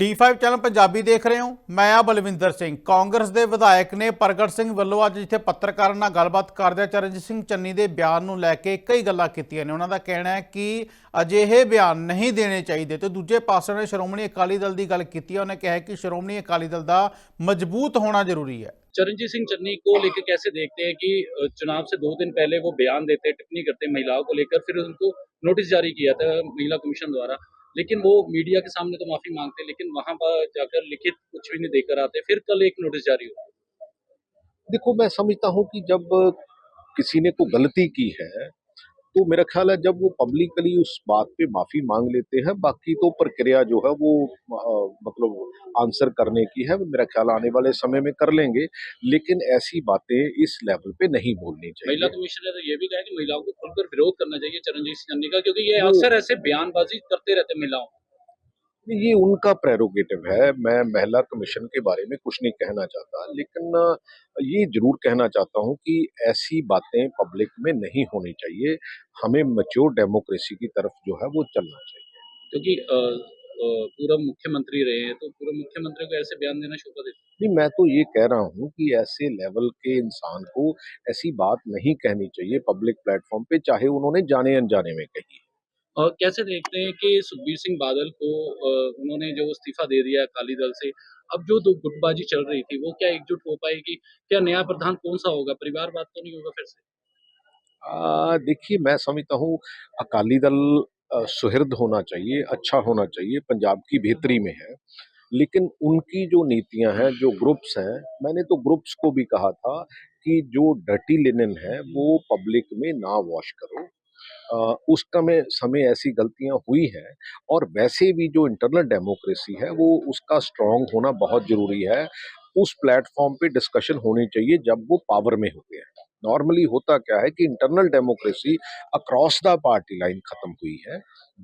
D5 channel Punjabi ਦੇਖ ਰਹੇ ਹੋ ਮੈਂ ਆ ਬਲਵਿੰਦਰ ਸਿੰਘ ਕਾਂਗਰਸ ਦੇ ਵਿਧਾਇਕ ਨੇ ਪ੍ਰਗਟ ਸਿੰਘ ਵੱਲੋਂ ਅੱਜ ਜਿੱਥੇ ਪੱਤਰਕਾਰਾਂ ਨਾਲ ਗੱਲਬਾਤ ਕਰਦਿਆਂ ਚਰਨਜੀਤ ਸਿੰਘ ਚੰਨੀ ਦੇ ਬਿਆਨ ਨੂੰ ਲੈ ਕੇ ਕਈ ਗੱਲਾਂ ਕੀਤੀਆਂ ਨੇ ਉਹਨਾਂ ਦਾ ਕਹਿਣਾ ਹੈ ਕਿ ਅਜਿਹੇ ਬਿਆਨ ਨਹੀਂ ਦੇਣੇ ਚਾਹੀਦੇ ਤੇ ਦੂਜੇ ਪਾਸੇ ਨੇ ਸ਼੍ਰੋਮਣੀ ਅਕਾਲੀ ਦਲ ਦੀ ਗੱਲ ਕੀਤੀ ਹੈ ਉਹਨੇ ਕਿਹਾ ਕਿ ਸ਼੍ਰੋਮਣੀ ਅਕਾਲੀ ਦਲ ਦਾ ਮਜ਼ਬੂਤ ਹੋਣਾ ਜ਼ਰੂਰੀ ਹੈ चरणजीत सिंह चन्नी को लेकर कैसे देखते हैं कि अ, चुनाव से दो दिन पहले वो बयान देते टिप्पणी करते महिलाओं को लेकर फिर उनको नोटिस जारी किया था महिला कमीशन द्वारा लेकिन वो मीडिया के सामने तो माफ़ी मांगते लेकिन वहाँ पर जाकर लिखित कुछ भी नहीं देकर आते। फिर कल एक नोटिस जारी हुआ। देखो, मैं समझता हूँ कि जब किसी ने कोई गलती की है तो मेरा ख्याल है जब वो पब्लिकली उस बात पे माफ़ी मांग लेते हैं बाकी तो प्रक्रिया जो है वो मतलब आंसर करने की है वो मेरा ख्याल आने वाले समय में कर लेंगे लेकिन ऐसी बातें इस लेवल पे नहीं बोलनी महिला चाहिए कमीशन ने तो ये भी कहा कि महिलाओं को खुलकर विरोध करना चाहिए चरणजीत सिंह का क्योंकि ये अक्सर ऐसे बयानबाजी करते रहते महिलाओं ये उनका प्रेरोगेटिव है। मैं महिला कमीशन के बारे में कुछ नहीं कहना चाहता लेकिन ये ज़रूर कहना चाहता हूँ कि ऐसी बातें पब्लिक में नहीं होनी चाहिए। हमें मच्योर डेमोक्रेसी की तरफ़ जो है वो चलना चाहिए। क्योंकि पूर्व मुख्यमंत्री रहे हैं तो पूर्व मुख्यमंत्री को ऐसे बयान देना शोभा देता। नहीं मैं तो ये कह रहा हूँ कि ऐसे लेवल के इंसान को ऐसी बात नहीं कहनी चाहिए पब्लिक प्लेटफॉर्म पे चाहे उन्होंने जाने अनजाने में कही। है और कैसे देखते हैं कि सुखबीर सिंह बादल को उन्होंने जो इस्तीफा दे दिया अकाली दल से, अब जो दो गुटबाजी चल रही थी, वो क्या एकजुट हो पाएगी? क्या नया प्रधान कौन सा होगा? परिवारवाद तो नहीं होगा फिर से? देखिए, मैं समझता हूँ, अकाली दल सुहृद होना चाहिए अच्छा होना चाहिए, पंजाब की बेहतरी में है, लेकिन उनकी जो नीतियाँ हैं, जो ग्रुप्स हैं, मैंने तो ग्रुप्स को भी कहा था कि जो डटी लिनन है, वो पब्लिक में ना वॉश करो। उस समय समय ऐसी गलतियाँ हुई हैं और वैसे भी जो इंटरनल डेमोक्रेसी है, वो उसका स्ट्रॉन्ग होना बहुत ज़रूरी है। उस प्लेटफॉर्म पे डिस्कशन होनी चाहिए जब वो पावर में होते हैं। नॉर्मली होता क्या है कि internal democracy across the party line खत्म हुई है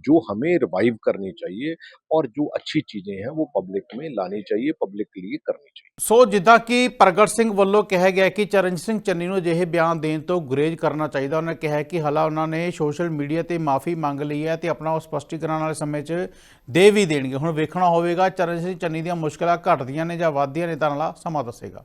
जो हमें रिवाइव करनी चाहिए और जो अच्छी चीजें हैं वो पब्लिक में लानी चाहिए पब्लिक के लिए करनी चाहिए ਸੋ ਜਿੱਦਾਂ ਕਿ ਪ੍ਰਗਟ ਸਿੰਘ ਵੱਲੋਂ ਕਿਹਾ ਗਿਆ ਕਿ ਚਰਨਜੀਤ ਸਿੰਘ ਚੰਨੀ ਨੂੰ ਅਜਿਹੇ ਬਿਆਨ ਦੇਣ ਤੋਂ ਗੁਰੇਜ਼ ਕਰਨਾ ਚਾਹੀਦਾ ਉਹਨਾਂ ਕਿਹਾ ਕਿ ਹਾਲਾ ਉਹਨਾਂ ਨੇ ਸੋਸ਼ਲ ਮੀਡੀਆ ਤੇ ਮਾਫੀ ਮੰਗ ਲਈ ਹੈ ਤੇ ਆਪਣਾ ਉਹ ਸਪਸ਼ਟੀਕਰਨ ਵਾਲੇ ਸਮੇਂ 'ਚ ਦੇ ਵੀ ਦੇਣਗੇ ਹੁਣ ਵੇਖਣਾ ਹੋਵੇਗਾ ਚਰਨਜੀਤ ਸਿੰਘ ਚੰਨੀ ਦੀਆਂ ਮੁਸ਼ਕਲਾਂ ਘਟਦੀਆਂ ਨੇ ਜਾਂ ਵੱਧਦੀਆਂ ਨੇ ਤਾਂ ਵਾਲਾ ਸਮਾਂ ਦੱਸੇਗਾ